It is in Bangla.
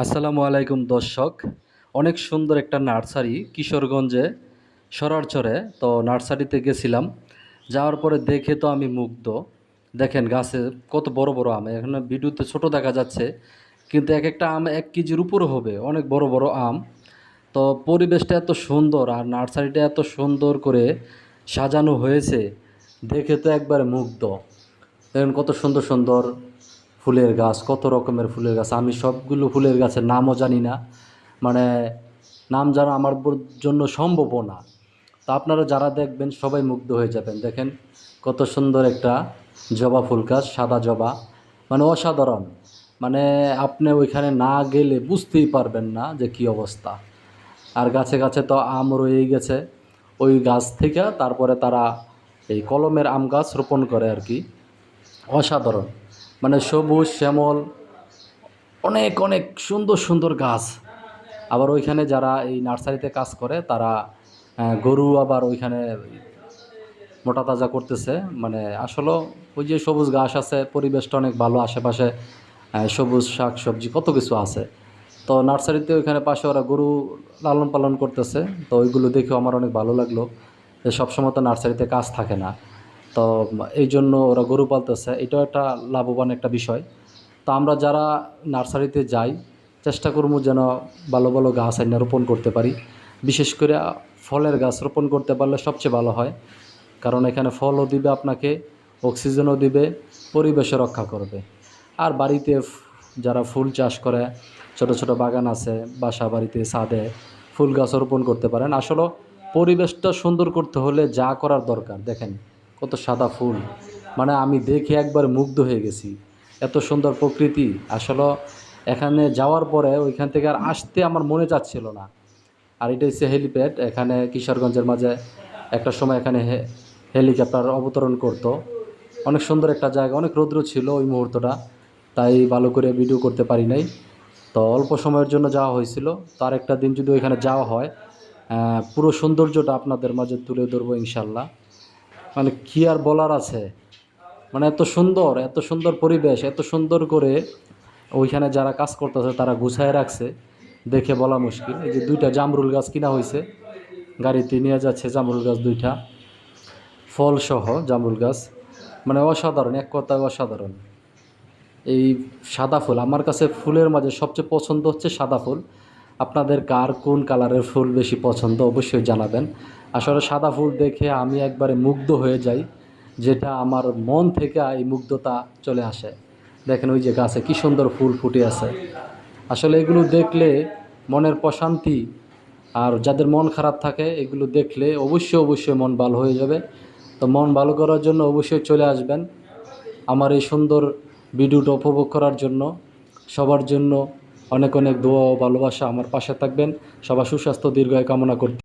আসসালামু আলাইকুম দর্শক। অনেক সুন্দর একটা নার্সারি কিশোরগঞ্জে, সরারচরে। তো নার্সারিতে গেছিলাম। যাওয়ার পরে দেখে তো আমি মুগ্ধ। দেখেন গাছে কত বড় বড় আম। এখানে ভিডিওতে ছোট দেখা যাচ্ছে, কিন্তু এক একটা আম এক কেজির উপরে হবে। অনেক বড় বড় আম। তো পরিবেশটা এত সুন্দর আর নার্সারিটা এত সুন্দর করে সাজানো হয়েছে, দেখে তো একবারে মুগ্ধ। দেখেন কত সুন্দর সুন্দর ফুলের গাছ, কত রকমের ফুলের গাছ, আমি সবগুলো ফুলের গাছের নামও জানি না। মানে নাম জানা আমার জন্য সম্ভবও না। তা আপনারা যারা দেখবেন সবাই মুগ্ধ হয়ে যাবেন। দেখেন, কত সুন্দর একটা জবা ফুল গাছ, সাদা জবা। মানে অসাধারণ। মানে আপনি ওইখানে না গেলে বুঝতেই পারবেন না যে কী অবস্থা। আর গাছে গাছে তো আম রয়েই গেছে। ওই গাছ থেকে তারপরে তারা এই কলমের আম গাছ রোপণ করে আর কি। অসাধারণ। মানে সবুজ, শ্যামল, অনেক অনেক সুন্দর সুন্দর গাছ। আবার ওইখানে যারা এই নার্সারিতে কাজ করে, তারা গরু আবার ওইখানে মোটা তাজা করতেছে। মানে আসলে ওই যে সবুজ ঘাস আছে, পরিবেশটা অনেক ভালো, আশেপাশে সবুজ শাক সবজি, কত কিছু আছে। তো নার্সারিতে ওইখানে পাশে ওরা গরু লালন পালন করতেছে। তো ওইগুলো দেখেও আমার অনেক ভালো লাগল যে সবসময় তো নার্সারিতে কাজ থাকে না। তো এই জন্য ওরা গরু পালতেছে। এটাও একটা লাভবান একটা বিষয়। তো আমরা যারা নার্সারিতে যাই, চেষ্টা করব যেন ভালো ভালো গাছ এনে রোপণ করতে পারি। বিশেষ করে ফলের গাছ রোপণ করতে পারলে সবচেয়ে ভালো হয়। কারণ এখানে ফলও দিবে আপনাকে, অক্সিজেনও দিবে, পরিবেশও রক্ষা করবে। আর বাড়িতে যারা ফুল চাষ করে, ছোট ছোট বাগান আছে, বাসা বাড়িতে, ছাদে ফুল গাছ রোপণ করতে পারেন। আসলে পরিবেশটা সুন্দর করতে হলে যা করার দরকার, দেখেন। কত সাদা ফুল। মানে আমি দেখে একবার মুগ্ধ হয়ে গেছি। এত সুন্দর প্রকৃতি। আসলে এখানে যাওয়ার পরে ওইখান থেকে আর আসতে আমার মনে চাচ্ছিল না। আর এটা হচ্ছে হেলিপ্যাড। এখানে কিশোরগঞ্জের মাঝে একটা সময় এখানে হেলিকপ্টার অবতরণ করতো। অনেক সুন্দর একটা জায়গা। অনেক রৌদ্র ছিল ওই মুহূর্তটা। তাই ভালো করে ভিডিও করতে পারি নাই। তো অল্প সময়ের জন্য যাওয়া হয়েছিল। তার একটা দিন যদি ওইখানে যাওয়া হয় পুরো সৌন্দর্যটা আপনাদের মাঝে তুলে ধরবো ইনশাল্লাহ। মানে কী আর বলার আছে? মানে এত সুন্দর এত সুন্দর পরিবেশ, এত সুন্দর করে ওইখানে যারা কাজ করতেছে তারা গুছায় রাখছে, দেখে বলা মুশকিল। এই যে দুইটা জামরুল গাছ কিনা হয়েছে গাড়িতে নিয়ে যাচ্ছে জামরুল গাছ দুইটা। ফলসহ জামরুল গাছ। মানে অসাধারণ, এক কথায় অসাধারণ। এই সাদা ফুল, আমার কাছে ফুলের মাঝে সবচেয়ে পছন্দ হচ্ছে সাদা ফুল। আপনাদের কার কোন কালারের ফুল বেশি পছন্দ অবশ্যই জানাবেন। আসলে সাদা ফুল দেখে আমি একবারে মুগ্ধ হয়ে যাই, যেটা আমার মন থেকে এই মুগ্ধতা চলে আসে। দেখেন ওই যে গাছে কি সুন্দর ফুল ফুটে আছে। আসলে এগুলো দেখলে মনের প্রশান্তি, আর যাদের মন খারাপ থাকে এগুলো দেখলে অবশ্যই অবশ্যই মন ভালো হয়ে যাবে। তো মন ভালো করার জন্য অবশ্যই চলে আসবেন। আমার এই সুন্দর ভিডিওটা উপভোগ করার জন্য, সবার জন্য অনেক অনেক দোয়া ও ভালোবাসা আমার পাশে থাকবেন। সবার সুস্বাস্থ্য দীর্ঘায় কামনা করতে